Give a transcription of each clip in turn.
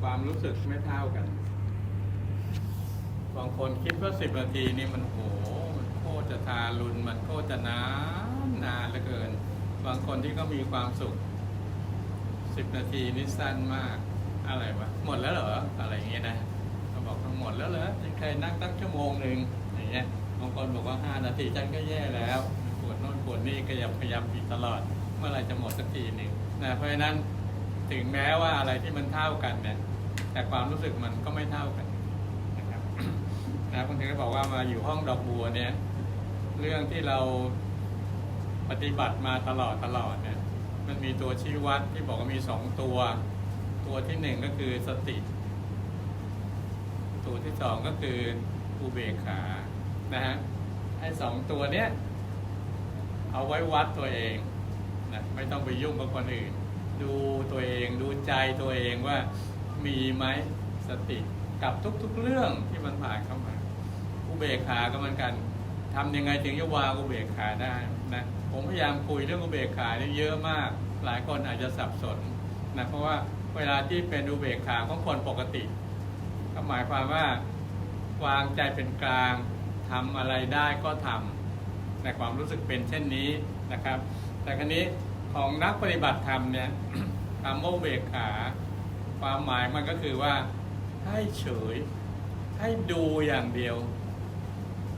ความรู้สึกไม่เท่ากัน บางคนคิดว่าสิบนาทีนี่มันโห มันโคตรจะทารุณมันโคตรจะนานนานเหลือเกิน บางคนที่ก็มีความสุขสิบนาทีนี่สั้นมาก อะไรวะ หมดแล้วเหรอ อะไรอย่างเงี้ยนะเขาบอกทั้งหมดแล้วเหรอยังเคยนั่งตั้งชั่วโมงหนึ่งอย่างเงี้ย บางคนบอกว่าห้านาทีฉันก็แย่แล้ว ปวดโน่นปวดนี่ขยับขยับอีกตลอด เมื่อไรจะหมดสักทีหนึ่งนะ เพราะฉะนั้นถึงแม้ว่าอะไรที่มันเท่ากันเนี่ย แต่ความรู้สึกมันก็ไม่เท่ากันนะครับนะบางทีก็บอกว่ามาอยู่ห้องดอกบัวเนี่ย เรื่องที่เราปฏิบัติมาตลอดตลอดเนี่ย มันมีตัวชี้วัดที่บอกว่ามีสองตัว ตัวที่หนึ่งก็คือสติ ตัวที่สองก็คืออุเบกขานะฮะไอ้สองตัวเนี้ยเอาไว้วัดตัวเองนะไม่ต้องไปยุ่งกับคนอื่น ดูตัวเองดูใจตัวเองว่า มีไหมสติกับทุกๆเรื่องที่มันผ่านเข้ามาอุเบกขาก็เหมือนกันทำยังไงถึงจะวางอุเบกขาได้นะผมพยายามคุยเรื่องอุเบกขาเนี่ยเยอะมาก หลายคนอาจจะสับสนนะเพราะว่าเวลาที่เป็นอุเบกขาของคนปกติ ก็หมายความว่าวางใจเป็นกลางทำอะไรได้ก็ทำในความรู้สึกเป็นเช่นนี้นะครับ แต่ครั้นี้ของนักปฏิบัติธรรมเนี่ยคำว่าเบกขา ความหมายมันก็คือว่า ให้เฉย ให้ดูอย่างเดียว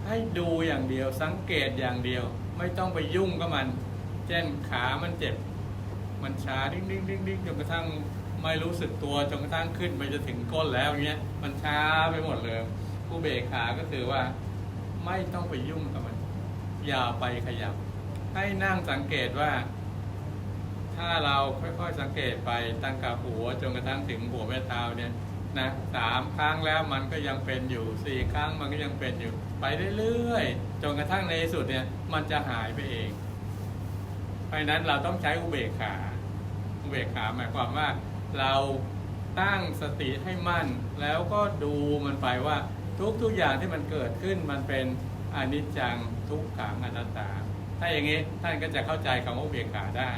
ให้ดูอย่างเดียว สังเกตอย่างเดียว ไม่ต้องไปยุ่งกับมัน เช่นขามันเจ็บ มันช้าดิ้งดิ้งดิ้งดิ้งจนกระทั่งไม่รู้สึกตัวจนกระทั่งขึ้นไปจะถึงก้นแล้วเงี้ยมันช้าไปหมดเลยผู้เบกขาก็คือว่า ไม่ต้องไปยุ่งกับมัน อย่าไปขยับ ให้นั่งสังเกตว่า ถ้าเราค่อยๆสังเกตไปตั้งกับหัวจนกระทั่งถึงหัวแม่เท้าเนี่ยนะสามครั้งแล้วมันก็ยังเป็นอยู่สี่ครั้งมันก็ยังเป็นอยู่ ไปเรื่อยๆจนกระทั่งในสุดเนี่ยมันจะหายไปเอง เพราะนั้นเราต้องใช้อุเบกขาอุเบกขาหมายความว่าเราตั้งสติให้มั่น แล้วก็ดูมันไปว่าทุกทุกๆอย่างที่มันเกิดขึ้นมันเป็นอนิจจังทุกขังอนัตตา ถ้าอย่างนี้ท่านก็จะเข้าใจคำว่าอุเบกขาได้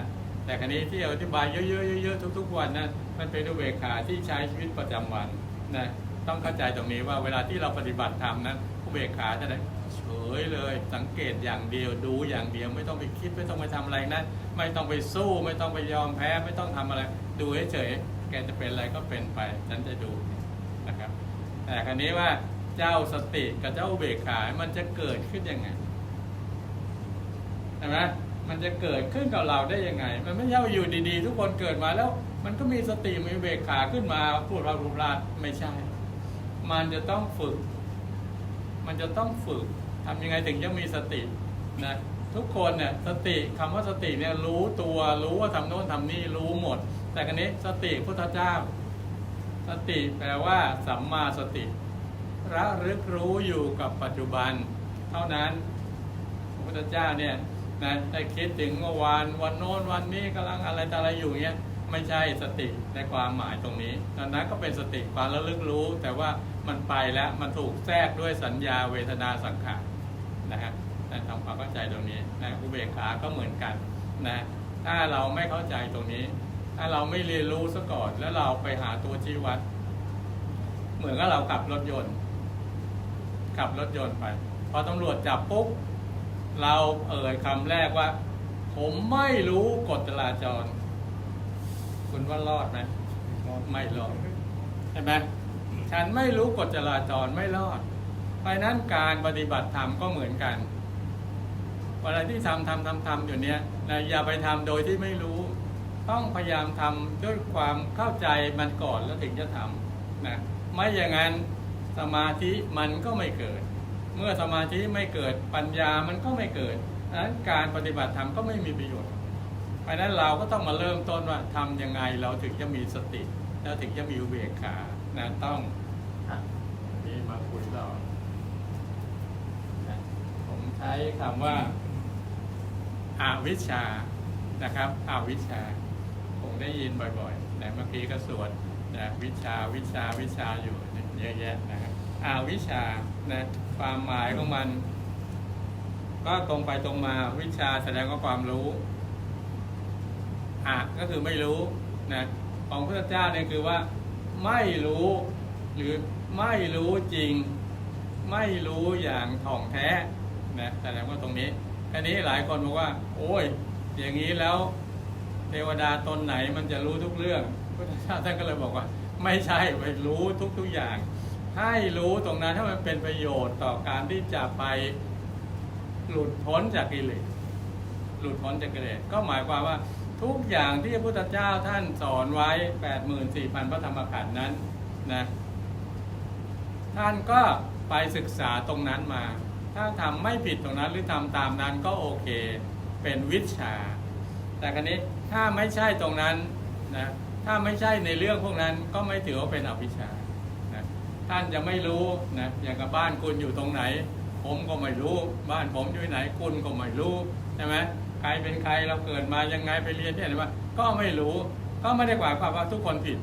แต่ครั้นี้ที่อธิบายเยอะๆๆทุก ๆ วันนะมันเป็นอุเบกขาที่ใช้ชีวิตประจำวันนะต้องเข้าใจตรงนี้ว่าเวลาที่เราปฏิบัติธรรมนั้นอุเบกขาจะได้เฉยเลย สังเกตอย่างเดียวดูอย่างเดียวไม่ต้องไปคิดไม่ต้องไปทำอะไรนะไม่ต้องไปสู้ไม่ต้องไปยอมแพ้ไม่ต้องทำอะไร ดูเฉยๆแกจะเป็นอะไรก็เป็นไปฉันจะดูนะครับ แต่ครั้นี้ว่าเจ้าสติกับเจ้าอุเบกขา มันจะเกิดขึ้นยังไงใช่ไหม มันจะเกิดขึ้นกับเราได้ยังไง มันไม่ใช่ว่าอยู่ดีๆ ทุกคนเกิดมาแล้ว มันก็มีสติมีเบกขาขึ้นมาพูดพารูปราชไม่ใช่ มันจะต้องฝึก มันจะต้องฝึกทำยังไงถึงจะมีสตินะทุกคนเนี่ยสติคำว่าสติเนี่ยรู้ตัวรู้ว่าทำโน้นทำนี่รู้หมด แต่กันนี้สติพุทธเจ้า สติแปลว่า สัมมาสติ ระลึกรู้อยู่กับปัจจุบัน เท่านั้นพระพุทธเจ้าเนี่ย นะได้คิดถึงเมื่อวานวันโน้นวันนี้กำลังอะไรต่ออะไรอยู่เงี้ยไม่ใช่สติในความหมายตรงนี้ดังนั้นก็เป็นสติความระลึกรู้ แต่ว่ามันไปแล้วมันถูกแทรกด้วยสัญญาเวทนาสังขารนะฮะนะทำความเข้าใจตรงนี้นะอุเบกขาก็เหมือนกันนะถ้าเราไม่เข้าใจตรงนี้ ถ้าเราไม่เรียนรู้ซะก่อนแล้วเราไปหาตัวชี้วัด เหมือนกับเราขับรถยนต์ขับรถยนต์ไป พอตำรวจจับปุ๊บ เราเอ่ยคำแรกว่า ผมไม่รู้กฎจราจร คุณว่ารอดไหมไม่รอดใช่ไหมฉันไม่รู้กฎจราจรไม่รอดเพราะฉะนั้นการปฏิบัติธรรมก็เหมือนกันเวลาที่ทำทำทำทำอยู่เนี้ยนะอย่าไปทำโดยที่ไม่รู้ ต้องพยายามทำด้วยความเข้าใจมันก่อนแล้วถึงจะทำนะไม่อย่างนั้นสมาธิมันก็ไม่เกิด เมื่อสมาธิไม่เกิดปัญญามันก็ไม่เกิดดังนั้นการปฏิบัติธรรมก็ไม่มีประโยชน์เพราะนั้นเราก็ต้องมาเริ่มต้นว่าทำยังไงเราถึงจะมีสติ แล้วถึงจะมีอุเบกขานะต้องอะนี่มาคุยต่อผมใช้คำว่าอาวิชชานะครับอาวิชชาผมได้ยินบ่อยๆนะเมื่อกี้ก็สวดนะวิชาวิชาวิชาอยู่เยอะแยะนะครับอาวิชชานะ ความหมายของมัน ก็ตรงไปตรงมาวิชาแสดงว่าความรู้อะก็คือไม่รู้นะของพระเจ้าเนี่ยคือว่า ไม่รู้หรือไม่รู้จริง ไม่รู้อย่างถ่องแท้นะแสดงว่าตรงนี้อันนี้หลายคนบอกว่า โอ้ย อย่างนี้แล้ว เทวดาตนไหนมันจะรู้ทุกเรื่องพระเจ้าท่านก็เลยบอกว่า ไม่ใช่ไปรู้ทุกทุกอย่าง ให้รู้ตรงนั้นถ้ามันเป็นประโยชน์ต่อการที่จะไปหลุดพ้นจากกิเลสหลุดพ้นจากกิเลสก็หมายความว่าทุกอย่างที่พระพุทธเจ้าท่านสอนไว้ 84,000 พระธรรมขันธ์นั้นนะท่านก็ไปศึกษาตรงนั้นมา ถ้าทำไม่ผิดตรงนั้นหรือทำตามนั้นก็โอเค เป็นวิชา แต่ครั้นี้ถ้าไม่ใช่ตรงนั้นนะถ้าไม่ใช่ในเรื่องพวกนั้นก็ไม่ถือว่าเป็นอวิชชา ท่านจะไม่รู้นะอย่างกับบ้านคุณอยู่ตรงไหน ผมก็ไม่รู้ บ้านผมอยู่ไหนคุณก็ไม่รู้ใช่ไหมใครเป็นใครเราเกิดมายังไงไปเรียนที่ไหนมาก็ไม่รู้ก็ไม่ได้หมาความว่าทุกคนผิด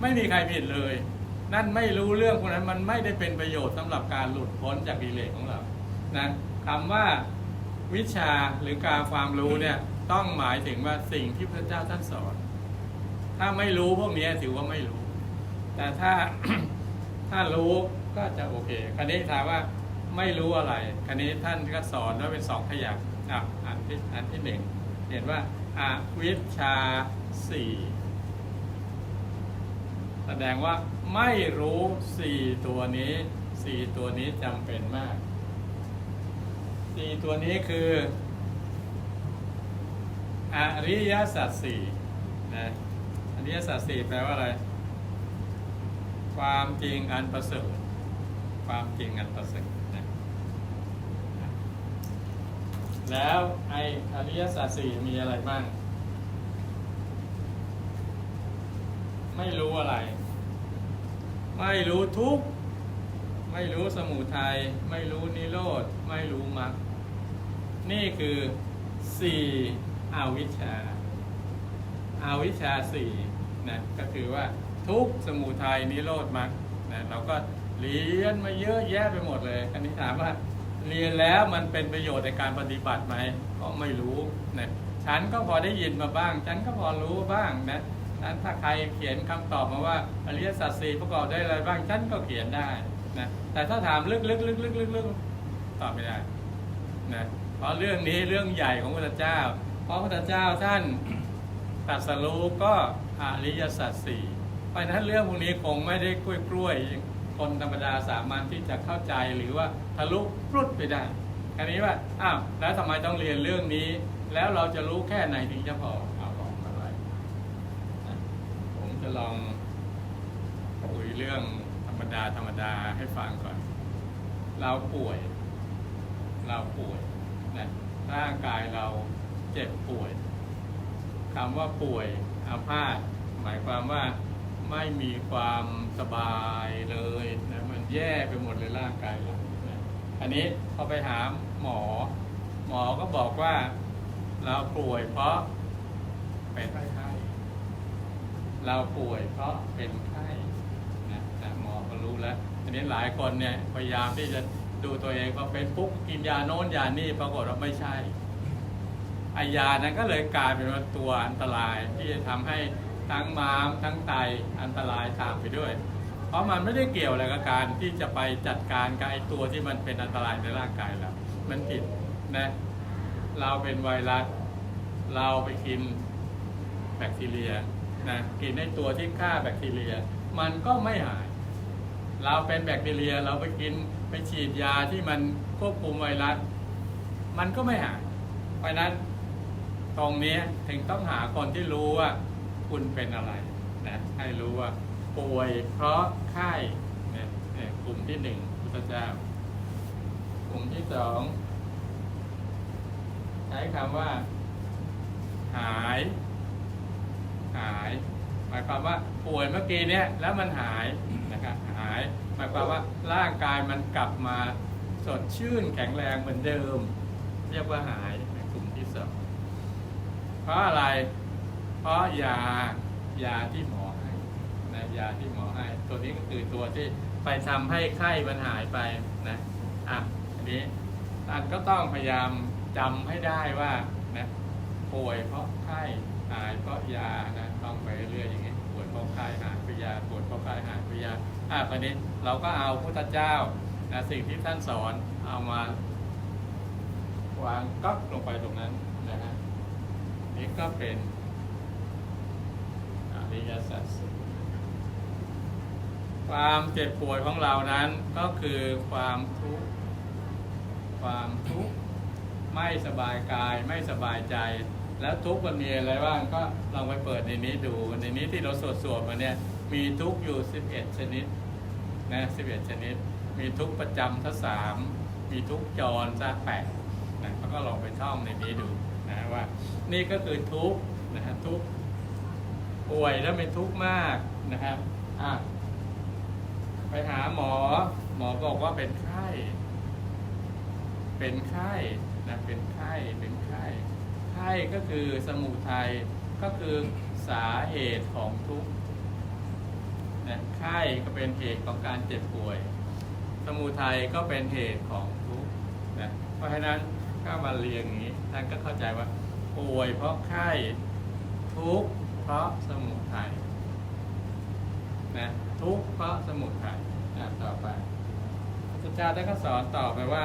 ไม่มีใครผิดเลย นั่นไม่รู้เรื่องพวกนั้นมันไม่ได้เป็นประโยชน์สำหรับการหลุดพ้นจากกิเลสของเรานะคำว่าวิชาหรือการความรู้เนี่ยต้องหมายถึงว่าสิ่งที่พระเจ้าท่านสอน ถ้าไม่รู้พวกนี้ถือว่าไม่รู้ แต่ถ้า ถ้ารู้ก็จะโอเค คราวนี้ถามว่าไม่รู้อะไร คราวนี้ท่านก็สอนว่าเป็นสองขยักอะอันที่อันที่หนึ่งเห็นว่าอาวิชชาสี่แสดงว่าไม่รู้สี่ตัวนี้สี่ตัวนี้จำเป็นมากสี่ตัวนี้คืออริยสัจสี่นะอริยสัจสี่แปลว่าอะไร ความจริงอันประเสริฐความจริงอันประเสริฐนะแล้วไออริยสัจสี่มีอะไรบ้าง ไม่รู้อะไร ไม่รู้ทุก ไม่รู้สมุทัย ไม่รู้นิโรธ ไม่รู้มรรค นี่คือสี่อาวิชชาอาวิชชาสี่นะ ก็คือว่า ทุกสมุทัยนิโรธมรรคนะเราก็เรียนมาเยอะแยะไปหมดเลยอันนี้ถามว่าเรียนแล้วมันเป็นประโยชน์ในการปฏิบัติไหมก็ไม่รู้นะฉันก็พอได้ยินมาบ้าง ฉันก็พอรู้บ้างนะฉันถ้าใครเขียนคำตอบมาว่าอริยสัจสี่ประกอบด้อะไรบ้างฉันก็เขียนได้นะแต่ถ้าถามลึกๆลึกลึกลึกตอบไม่ได้นะเพราะเรื่องนี้เรื่องใหญ่ของพระเจ้า เพราะพระเจ้าท่านตรัสรู้ก็อริยสัจสี่ ราะฉะนั้นเรื่องพวกนี้คงไม่ได้กล้วยกล้วยๆคนธรรมดาสามัญที่จะเข้าใจหรือว่าทะลุปลุดไปได้อันนี้ว่าอ้าวแล้วทำไมต้องเรียนเรื่องนี้ แล้วเราจะรู้แค่ไหนถึงจะพอเอาลองมาไว้นะผมจะลองคุยเรื่องธรรมดาธรรมดาให้ฟังก่อน เราป่วย เราป่วยนะร่างกายเราเจ็บป่วยคำว่าป่วยอาพาธหมายความว่า ไม่มีความสบายเลยนะมันแย่ไปหมดเลยร่างกายเรานะอันนี้พอไปหาหมอ หมอก็บอกว่าเราป่วยเพราะเป็นไข้เราป่วยเพราะเป็นไข้นะแต่หมอก็รู้แล้วอันนี้หลายคนเนี่ยพยายามที่จะดูตัวเองว่าเป็นปุ๊บกินยาโน้นยานี่ปรากฏว่าไม่ใช่ไอยานั้นก็เลยกลายเป็นว่าตัวอันตรายที่จะทำให้ ทั้งม้ามทั้งไตอันตรายตามไปด้วย เพราะมันไม่ได้เกี่ยวอะไรกับการที่จะไปจัดการกับไอตัวที่มันเป็นอันตรายในร่างกายเรามันผิดนะเราเป็นไวรัสเราไปกินแบคทีเรียนะกินไอตัวที่ฆ่าแบคทีเรีย มันก็ไม่หาย เราเป็นแบคทีเรียเราไปกินไปฉีดยาที่มันควบคุมไวรัสมันก็ไม่หาย เพราะฉะนั้นตรงนี้ถึงต้องหาคนที่รู้ว่า คุณเป็นอะไรนะให้รู้ว่าป่วยเพราะไข้เนี่ยกลุ่มที่หนึ่งพุทธเจ้ากลุ่มที่สองใช้คำว่า หาย หาย หมายความว่าป่วยเมื่อกี้เนี้ยแล้วมันหายนะครับหาย หมายความว่าร่างกายมันกลับมาสดชื่นแข็งแรงเหมือนเดิม เรียกว่าหายในกลุ่มที่สองเพราะอะไร ราะยายาที่หมอให้นะยาที่หมอให้ ตัวนี้ก็คือตัวที่ไปทำให้ไข้มันหายไปนะอะอันนี้ท่านก็ต้องพยายามจำให้ได้ว่านะป่วยเพราะไข้หายเพราะยานะต้องไปเรื่อยอย่างนี้ปวยเพราะเพราะคายหายไปยาปวดเพราะคายหายไปยาอะคราวนี้เราก็เอาพุทธเจ้านะสิ่งที่ท่านสอนเอามาวางก๊อกลงไปตรงนั้นนะฮะนี่ก็เป็น ริยสัจสี่ความเจ็บป่วยของเรานั้นก็คือความทุกข์ความทุกข์ไม่สบายกายไม่สบายใจ แล้วทุกข์มันมีอะไรบ้างก็ลองไปเปิดในนี้ดูในนี้ที่เราสวดสวดๆมาเนี่ยมีทุกข์อยู่ 11 ชนิดนะ11 ชนิด มีทุกข์ประจำทั้งสามมีทุกข์จรซะแปดนะแล้วก็ลองไปท่องในนี้ดูนะว่า นี่ก็คือทุกข์นะฮะทุกข์ ป่วยแล้วเป็นทุกข์มากนะครับอะไปหาหมอ หมอบอกว่าเป็นไข้ เป็นไข้นะเป็นไข้เป็นไข้ไข้ก็คือสมุทัยก็คือสาเหตุของทุกข์นะไข้ก็เป็นเหตุของการเจ็บป่วย สมุทัยก็เป็นเหตุของทุกข์นะเพราะฉะนั้นก็มาเรียงอย่างนี้ท่านก็เข้าใจว่าป่วยเพราะไข้ทุกข์ เพราะสมุทัยนะทุกข์เพราะสมุทัยนะต่อไปพระพุทธเจ้าท่านก็สอนต่อไปว่า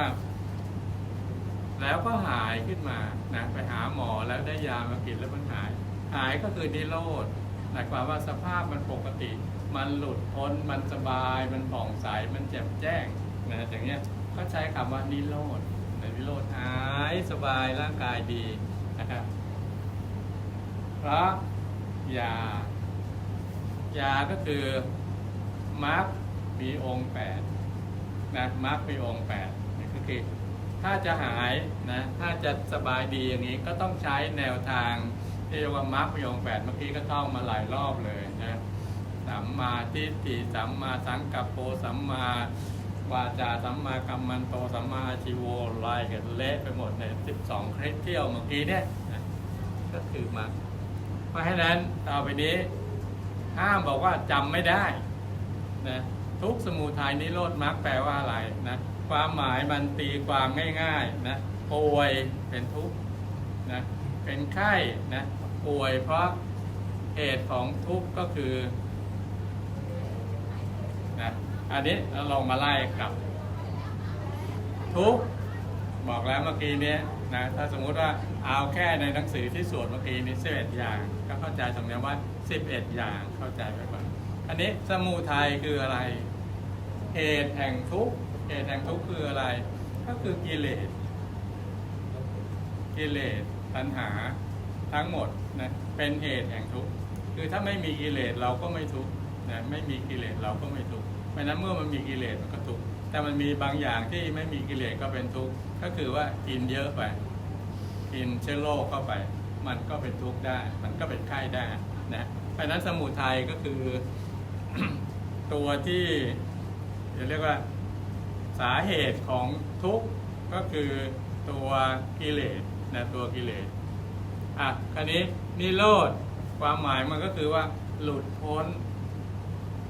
แล้วก็หายขึ้นมานะไปหาหมอแล้วได้ยามากินแล้วมันหาย หายก็คือนิโรธหมายความว่าสภาพมันปกติ มันหลุดพ้นมันสบาย มันผ่องใสมันแจ่มแจ้งนะอย่างเงี้ยก็ใช้คำว่านิโรธนะนิโรธหายสบายร่างกายดีนะครับเพราะ ยา ยาก็คือมารรคมีองค์แปดนะมารรคมีองค์แปดนี่ก็คือถ้าจะหายนะถ้าจะสบายดีอย่างนี้ก็ต้องใช้แนวทางที่เรียกว่ามารรคมีองค์แปดเมื่อกี้ก็ท่องมาหลายรอบเลยนะสัมมาทิฏฐิสัมมาสังกัปโปสัมมาวาจาสัมมากัมมันโตสัมมาอาชีโวไล่กันเละไปหมดใน 12 คลิปเที่ยวเมื่อกี้เนี่ยนะก็คือมรรค เพราะฉะนั้นต่อไปนี้ห้ามบอกว่าจำไม่ได้นะทุกสมุทัยนิโรธมรรคแปลว่าอะไรนะความหมายมันตีความง่ายๆนะป่วยเป็นทุกข์นะเป็นไข้นะป่วยเพราะเหตุของทุกข์ก็คือนะอันนี้เราลองมาไล่กลับ ทุกข์บอกแล้วเมื่อกี้เนี้ย นะถ้าสมมุติว่าเอาแค่ในหนังสือที่สวดเมื่อกี้นี้11 อย่าง ก็เข้าใจตรงนี้ว่า 11 อย่างเข้าใจไปก่อนอันนี้สมุทัยคืออะไรเหตุแห่งทุกข์เหตุแห่งทุกข์คืออะไร ก็คือกิเลสกิเลสตัณหาทั้งหมดนะเป็นเหตุแห่งทุกข์คือถ้าไม่มีกิเลสเราก็ไม่ทุกข์นะไม่มีกิเลสเราก็ไม่ทุกข์เพราะฉะนั้นเมื่อมันมีกิเลสมันก็ทุกข์ แต่มันมีบางอย่างที่ไม่มีกิเลสก็เป็นทุกข์ก็คือว่ากินเยอะไปกินเชื้อโรคเข้าไป มันก็เป็นทุกข์ได้ มันก็เป็นไข้ได้นะเพราะนั้นสมุทัยก็คือตัวที่จะเรียกว่าสาเหตุของทุกข์ก็คือตัวกิเลสนะตัวกิเลสอะคราวนี้นิโรธความหมายมันก็คือว่าหลุดพ้น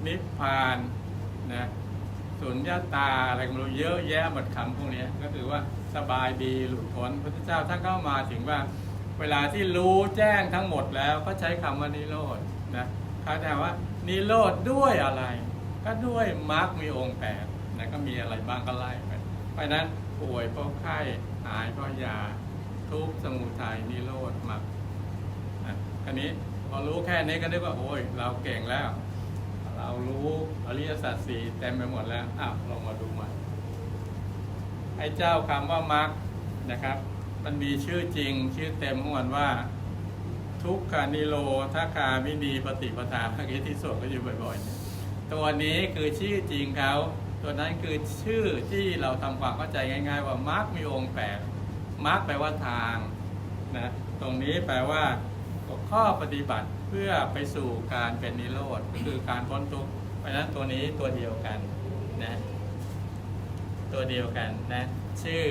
นิพพานนะ สุญญาตาอะไรก็ไม่รู้เยอะแยะหมดคำพวกนี้ก็คือว่าสบายดีหลุดพ้นพระพุทธเจ้าท่านก็มาถึงว่า เวลาที่รู้แจ้งทั้งหมดแล้วก็ใช้คำว่านิโรธนะเขาถามว่านิโรธด้วยอะไร ก็ด้วยมรรคมีองค์แปดนะก็มีอะไรบ้างก็ไล่ไปเพราะนั้นป่วยเพราะไข้หายเพราะยาทุกสมุทัยนิโรธมรรคนะคราวนี้พอรู้แค่นี้ก็นึกว่าโอ้ยเราเก่งแล้ว เรารู้อริยสัจสี่เต็มไปหมดแล้วอ้าวลองมาดูใหม่ไอ้เจ้าคำว่ามรรคนะครับ มันมีชื่อจริงชื่อเต็มของมันว่า ทุกขานิโรธาคาไมินีปฏิปทาเมื่อกี้ที่สวดก็อยู่บ่อยๆ ตัวนี้คือชื่อจริงเขาตัวนั้นคือชื่อที่เราทำความเข้าใจง่าย ๆ ว่ามรรคมีองค์แปดมรรคแปลว่าทางนะตรงนี้แปลว่าข้อปฏิบัติ พื่อไปสู่การเป็นนิโรธคือการพ้นทุกข์เพราะฉะนั้นตัวนี้ตัวเดียวกันนะตัวเดียวกันนะชื่อ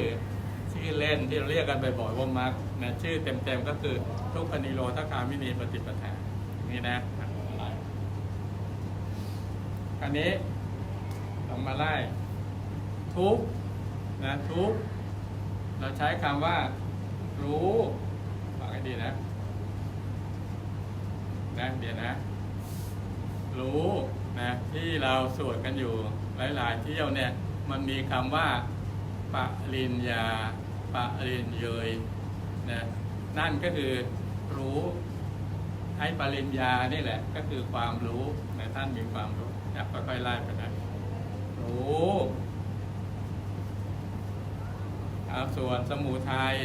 ชื่อเล่นที่เราเรียกกันบ่อยๆว่ามรรคนะชื่อเต็มๆก็คือทุกขนิโรธคามินีปฏิปทานี่นะอะไรคราวนี้ลองมาไล่ทุกนะทุกเราใช้คำว่ารู้ฟังให้ดีนะ นะเดี๋ยวนะ รู้นะที่เราสวดกันอยู่หลาย ๆ เที่ยวเนี่ย มันมีคำว่าปริญญาปริญเยยนะนั่นก็คือรู้ไอ้ปริญญานี่แหละ ก็คือความรู้นะท่านมีความรู้อยากค่อยๆไล่ไปนะรู้เอาส่วนสมุทัย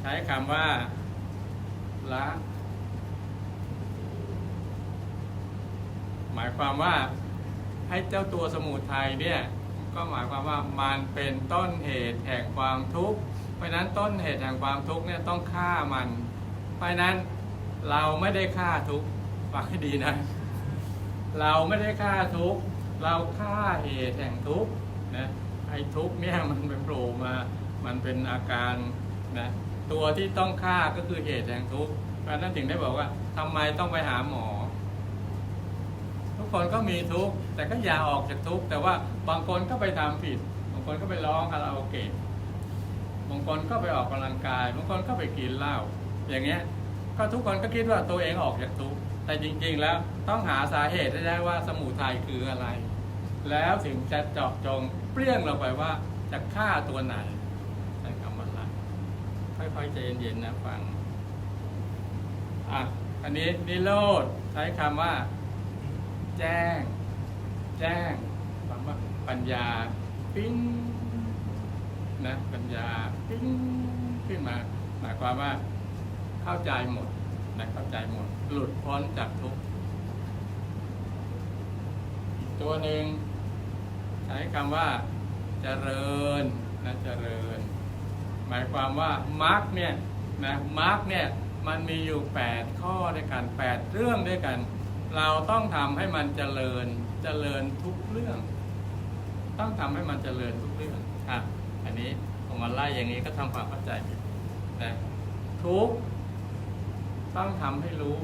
ใช้คำว่าละ หมายความว่าให้เจ้าตัวสมุทัยเนี่ยก็หมายความว่ามันเป็นต้นเหตุแห่งความทุกข์ เพราะฉะนั้นต้นเหตุแห่งความทุกข์เนี่ยต้องฆ่ามัน เพราะฉะนั้นเราไม่ได้ฆ่าทุกข์ฟังให้ดีนะ เราไม่ได้ฆ่าทุกข์เราฆ่าเหตุแห่งทุกข์นะไอ้ทุกข์เนี่ยมันเป็นโผล่มามันเป็นอาการนะตัวที่ต้องฆ่าก็คือเหตุแห่งทุกข์เพราะนั้นถึงได้บอกว่าทำไมต้องไปหาหมอ คนก็มีทุกข์แต่ก็อย่าออกจากทุกข์แต่ว่าบางคนก็ไปทำผิด บางคนก็ไปร้องคาราโอเกะบางคนก็ไปออกกำลังกาย บางคนก็ไปกินเหล้าอย่างเงี้ยก็ทุกคนก็คิดว่าตัวเองออกจากทุกข์แต่จริง ๆ แล้วต้องหาสาเหตุได้ว่าสมุทัยคืออะไร แล้วถึงจะเจาะจงเปรี้ยงเราไปว่าจะฆ่าตัวไหนใช้คำว่าอะค่อยๆใจเย็นๆนะฟังอะอันนี้นิโรธใช้คำว่า แจ้ง แจ้งความว่าปัญญาปิ้งนะปัญญาปิ้งขึ้นมาหมายความว่าเข้าใจหมดนะเข้าใจหมด หลุดพ้นจากทุกข์ตัวหนึ่งใช้คำว่าเจริญนะเจริญ หมายความว่ามารรคเนี่ยนะมารรคเนี่ยมันมีอยู่ 8 ข้อด้วยกัน 8 เรื่องด้วยกัน เราต้องทำให้มันเจริญเจริญทุกเรื่อง ต้องทำให้มันเจริญทุกเรื่องอะอันนี้ผมมาไล่อย่างนี้ก็ทำความเข้าใจผิดนะทุกต้องทำให้รู้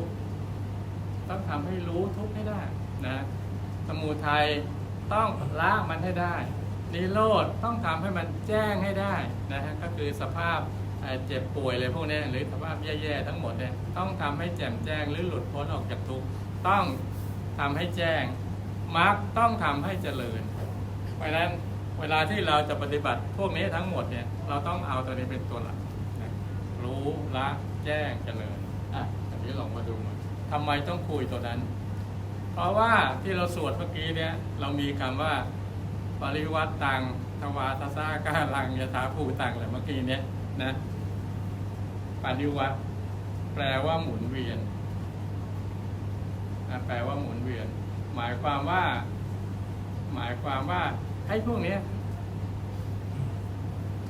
ต้องทำให้รู้ทุกให้ได้นะสมุทัยต้องละมันให้ได้นิโรธต้องทำให้มันแจ้งให้ได้นะฮะก็คือสภาพเจ็บป่วยอะไรพวกนี้หรือสภาพแย่ๆทั้งหมดเนี่ยต้องทำให้แจ่มแจ้งหรือหลุดพ้นออกจากทุกข์ ต้องทำให้แจ้งมรรคต้องทำให้เจริญ เพราะฉะนั้นเวลาที่เราจะปฏิบัติพวกนี้ทั้งหมดเนี่ยเราต้องเอาตัวนี้เป็นตัวหลักนะรู้ละแจ้งเจริญอะอันนี้ลองมาดูมาทำไมต้องคุยตัวนั้น เพราะว่าที่เราสวดเมื่อกี้เนี่ยเรามีคำว่าปริวัติตังทวาทสากาลังยถาภูตังอะไรเมื่อกี้เนี้ยนะปริวัติแปลว่าหมุนเวียน นะแปลว่าหมุนเวียน หมายความว่า หมายความว่าให้พวกเนี้ย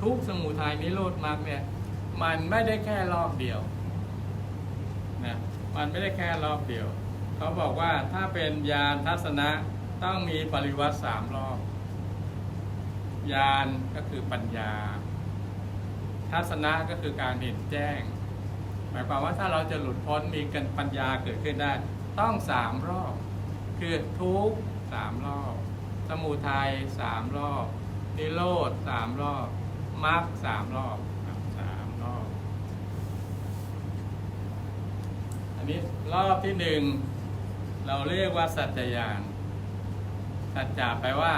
ทุกสมุทัยนิโรธมรรคเนี่ย มันไม่ได้แค่รอบเดียวนะมันไม่ได้แค่รอบเดียว เขาบอกว่าถ้าเป็นยานทัศนะต้องมีปริวัติสามรอบญาณก็คือปัญญา ทัศนะก็คือการเห็นแจ้ง หมายความว่าถ้าเราจะหลุดพ้นมีกันปัญญาเกิดขึ้นได้ ต้องสามรอบ คือทุกสามรอบ สมุทัยสามรอบ นิโรธสามรอบมรรคสามรอบสามรอบ อันนี้รอบที่หนึ่งเราเรียกว่าสัจจญาณสัจจะแปลว่า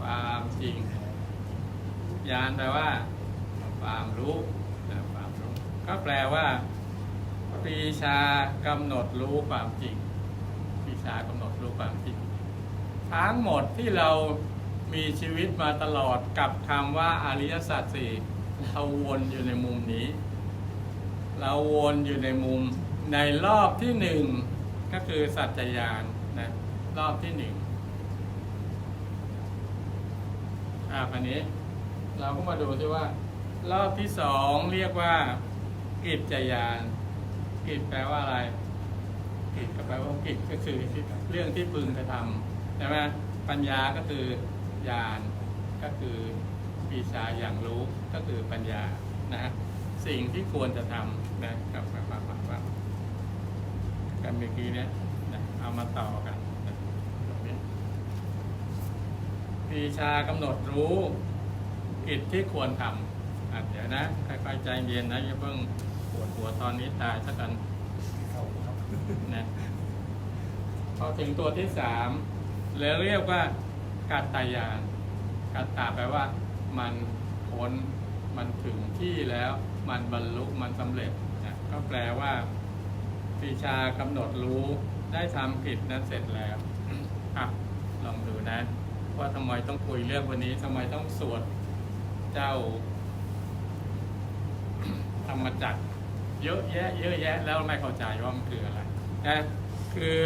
ความจริงญาณแปลว่า ความรู้ความรู้ ก็แปลว่า ปรีชากำหนดรู้ความจริงปรีชากำหนดรู้ความจริง ทั้งหมดที่เรามีชีวิตมาตลอดกับคำว่าอริยสัจสี่เราวนอยู่ในมุมนี้ เราวนอยู่ในมุมในรอบที่หนึ่งก็คือสัจจญาณนะรอบที่หนึ่งอ่าอันนี้ เราก็มาดูที่ว่า รอบที่สองเรียกว่ากิจจยาน กิจแปลว่าอะไรกิจก็แปลว่ากิจก็คือเรื่องที่พึงกระทำใช่ไหมปัญญาก็คือญาณก็คือปีชาอย่างรู้ก็คือปัญญานะฮะสิ่งที่ควรจะทำนะครับมามามามากันเมื่อกี้เนี้ยนะเอามาต่อกันปีชากำหนดรู้กิจที่ควรทำเดี๋ยวนะค่อยๆใจเย็นนะอย่าเพิ่ง วดหัวตอนนี้ตายสักกันนะพอถึงตัวที่สามเลยเรียกว่ากัตตายาน กัตตาแปลว่า มันพ้นมันถึงที่แล้วมันบรรลุมันสำเร็จนะก็แปลว่าปีชากำหนดรู้ได้ทำกิจนั้นเสร็จแล้วอะลองดูนะ ว่าทำไมต้องคุยเรื่องวันนี้ทำไมต้องสวดเจ้าธรรมจักร เยอะแยะ เยอะแยะแล้วไม่เข้าใจว่ามันคืออะไรนะคือ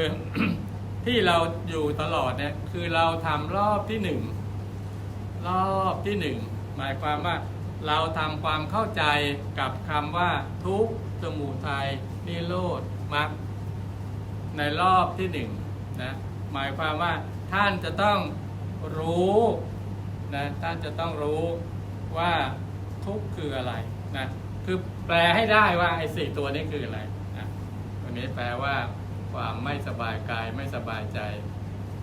ที่เราอยู่ตลอดเนี่ยคือเราทำรอบที่หนึ่งรอบที่หนึ่งหมายความว่าเราทำความเข้าใจกับคำว่าทุกสมุทัยนิโรธมรรคในรอบที่หนึ่งนะหมายความว่าท่านจะต้องรู้นะท่านจะต้องรู้ว่าทุกข์คืออะไรนะ คือแปลให้ได้ว่าไอ้สี่ตัวนี้คืออะไรนะวันนี้แปลว่าความไม่สบายกายไม่สบายใจ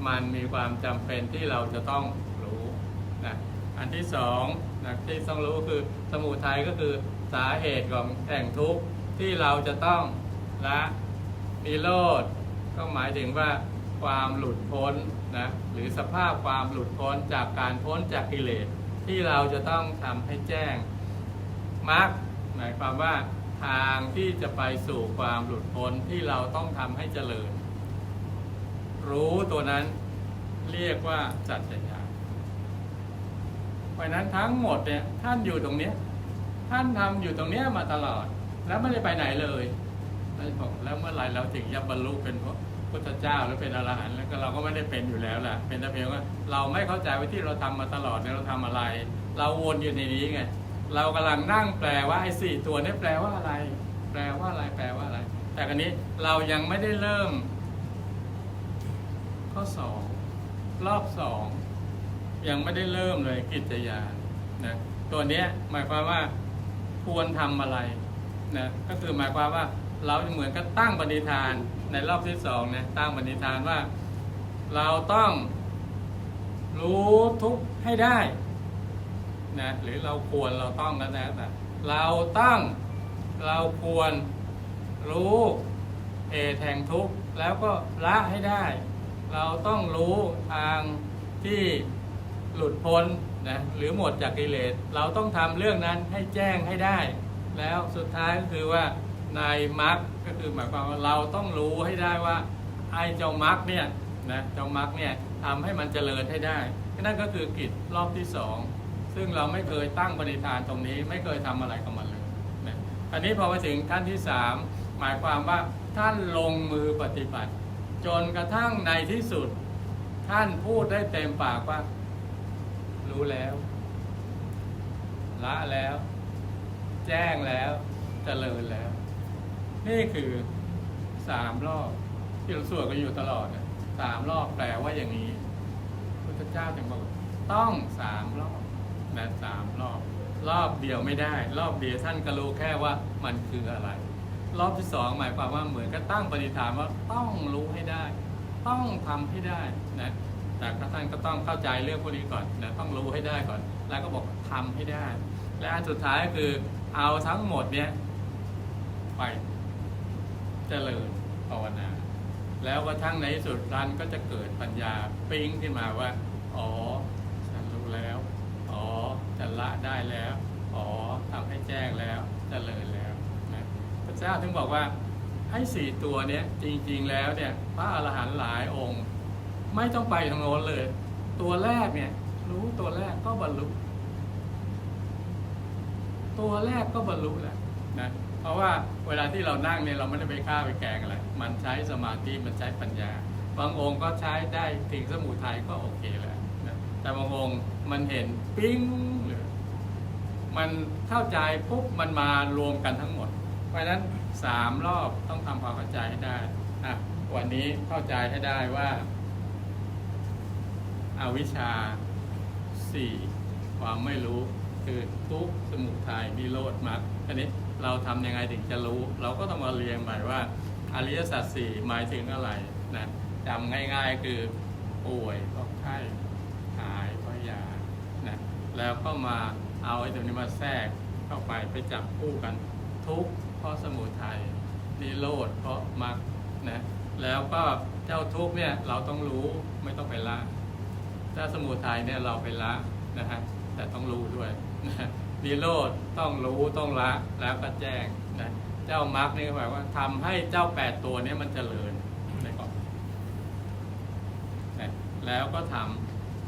มันมีความจำเป็นที่เราจะต้องรู้นะอันที่สองนะที่ต้องรู้คือสมุทัยก็คือสาเหตุของแห่งทุกข์ที่เราจะต้องละนิโรธก็หมายถึงว่าความหลุดพ้นนะหรือสภาพความหลุดพ้นจากการพ้นจากกิเลสที่เราจะต้องทำให้แจ้งมรรค หมายความว่าทางที่จะไปสู่ความหลุดพ้นที่เราต้องทำให้เจริญ รู้ตัวนั้นเรียกว่าจัตญญาเพราะนั้นทั้งหมดเนี่ยท่านอยู่ตรงเนี้ยท่านทำอยู่ตรงเนี้ยมาตลอด แล้วไม่ได้ไปไหนเลยแล้วบอกแล้วเมื่อไหร่เราถึงจะบรรลุเป็นพระพุทธเจ้าหรือเป็นอรหันต์แล้วก็เราก็ไม่ได้เป็นอยู่แล้วล่ะ เป็นแต่เพียงว่าเราไม่เข้าใจว่าที่เราทำมาตลอดเนี่ยเราทำอะไร เราวนอยู่ในนี้ไง เรากำลังนั่งแปลว่าไอ้สี่ตัวนี้แปลว่าอะไร แปลว่าอะไร แปลว่าอะไร แต่กันนี้เรายังไม่ได้เริ่ม ข้อสองรอบสองยังไม่ได้เริ่มเลยกิจยานนะตัวนี้หมายความว่าควรทำอะไรนะก็คือหมายความว่าเราเหมือนกับตั้งปณิธานในรอบที่สองนะตั้งปณิธานว่า เราต้องรู้ทุกให้ได้ นะหรือเราควรเราต้องแล้วนะแต่เราต้องเราควรรู้เหตุแห่งทุกข์แล้วก็ละให้ได้ เราต้องรู้ทางที่หลุดพ้นนะหรือหมดจากกิเลสเราต้องทำเรื่องนั้นให้แจ้งให้ได้ แล้วสุดท้ายก็คือว่าในมรรคก็คือหมายความว่าเราต้องรู้ให้ได้ว่าไอ้เจ้ามรรคเนี่ยนะเจ้ามรรคเนี่ยทำให้มันเจริญให้ได้นั่นก็คือกิจรอบที่สอง ซึ่งเราไม่เคยตั้งปณิธานตรงนี้ไม่เคยทำอะไรกับมันเลยนะอันนี้พอมาถึงขั้นที่สามหมายความว่าท่านลงมือปฏิบัติ จนกระทั่งในที่สุด ท่านพูดได้เต็มปากว่า รู้แล้ว ละแล้ว แจ้งแล้วเจริญแล้ว นี่คือสามรอบที่เราสวดกันอยู่ตลอดสามรอบแปลว่าอย่างนี้พุทธเจ้าจึงบอกต้องสามรอบ นะสามรอบ รอบเดียวไม่ได้ รอบเดียวท่านก็รู้แค่ว่ามันคืออะไร รอบที่สองหมายความว่าเหมือนก็ตั้งปณิธานว่าต้องรู้ให้ได้ ต้องทำให้ได้นะแต่ท่านก็ต้องเข้าใจเรื่องพวกนี้ก่อนนะต้องรู้ให้ได้ก่อน แล้วก็บอกทำให้ได้ และอันสุดท้ายก็คือเอาทั้งหมดเนี้ยไปเจริญภาวนา แล้วกระทั่งในที่สุดรันก็จะเกิดปัญญาปิ๊งขึ้นมาว่า อ๋อ ฉันรู้แล้ว อ๋อจะ ละได้แล้วอ๋อทำให้แจ้งแล้วเจริญแล้วนะพระเจ้าถึงบอกว่าไอ้สี่ตัวเนี้ยจริงๆแล้วเนี่ยพระอรหันต์หลายองค์ ไม่ต้องไปทางโน้นเลย ตัวแรกเนี่ยรู้ตัวแรกก็บรรลุ ตัวแรกก็บรรลุแหละนะเพราะว่าเวลาที่เรานั่งเนี่ยเราไม่ได้ไปฆ่าไปแกงอะไรมันใช้สมาธิมันใช้ปัญญา บางองค์ก็ใช้ได้ถึงสมุทัยก็โอเคแล้วนะแต่บางองค์มันเห็นปิ้งเลย มันเข้าใจปุ๊บมันมารวมกันทั้งหมด เพราะฉะนั้นสามรอบต้องทำความเข้าใจให้ได้อะวันนี้เข้าใจให้ได้ว่าอาวิชชาสี่ความไม่รู้คือทุกสมุทัยนิโรธมรรคอันนี้เราทำยังไงถึงจะรู้ เราก็ต้องมาเรียงใหม่ว่าอริยสัจสี่หมายถึงอะไรนะจำง่ายๆคือป่วยเพราะไข้หายเพราะยานะแล้วก็มา เอาไอ้ตัวนี้มาแทรกเข้าไปไปจับคู่กันทุกเพราะสมุทัยนิโรธเพราะมรรคนะแล้วก็เจ้าทุกเนี่ยเราต้องรู้ไม่ต้องไปละเจ้าสมุทัยเนี่ยเราไปละนะฮะแต่ต้องรู้ด้วยนะนิโรธต้องรู้ต้องละแล้วก็แจ้งนะเจ้ามรรคนี่หมายว่าทำให้เจ้าแปดตัวเนี้มันเจริญในก่อนนะแล้วก็ท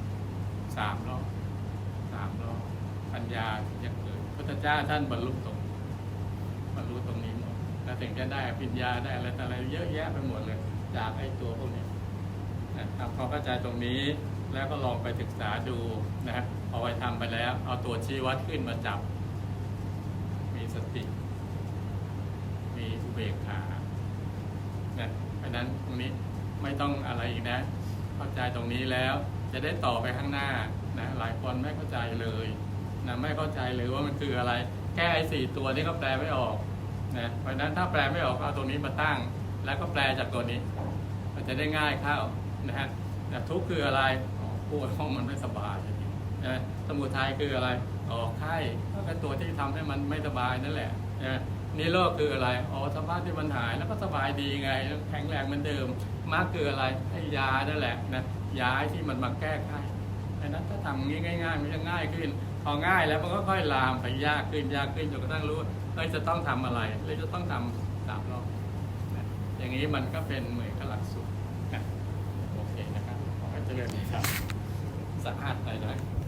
ำสามรอบ ปัญญาถึงจะเกิดพุทธเจ้าท่านบรรลุตรงบรรลุตรงนี้หมดแล้วถึงจะได้ปัญญาได้อะไรต่ออะไรเยอะแยะไปหมดเลย จากไอ้ตัวพวกนี้นะครับพอเข้าใจตรงนี้แล้วก็ลองไปศึกษาดูนะครับพอไปทำไปแล้ว เอาตัวชี้วัดขึ้นมาจับ มีสติ มีอุเบกขานะเพราะนั้นตรงนี้ไม่ต้องอะไรอีกนะ เข้าใจตรงนี้แล้ว จะได้ต่อไปข้างหน้านะหลายคนไม่เข้าใจเลย นะไม่เข้าใจเลยว่ามันคืออะไร แค่ไอ้สี่ตัวนี้ก็แปลไม่ออกนะเพราะฉะนั้นถ้าแปลไม่ออกเอาตัวนี้มาตั้ง แล้วก็แปลจากตัวนี้ มันจะได้ง่ายเข้านะฮะแต่ทุกข์คืออะไรอ๋อปวดห้องมันไม่สบายนะสมุทัยคืออะไรอ๋อไข้ก็เป็นตัวที่ทำให้มันไม่สบายนั่นแหละนะนิโรธคืออะไรอ๋อสภาพที่มันหายแล้วก็สบายดีไงแข็งแรงเหมือนเดิมมากคืออะไรไอ้ยานั่นแหละนะยาที่มันมาแก้ไข้ดังนั้นถ้าทำงี้ง่ายๆมันจะง่ายขึ้น อง่ายแล้วมันก็ค่อยลามไปยากขึ้นยากขึ้นจนกระทั่งรู้ว่าเฮ้ยจะต้องทำอะไรเลยจะต้องทำสามรอบอย่างนี้มันก็เป็นเหมือนกับหลักสูตรโอเคนะครับขอให้เจริญครับสะอาดหน่อยนะ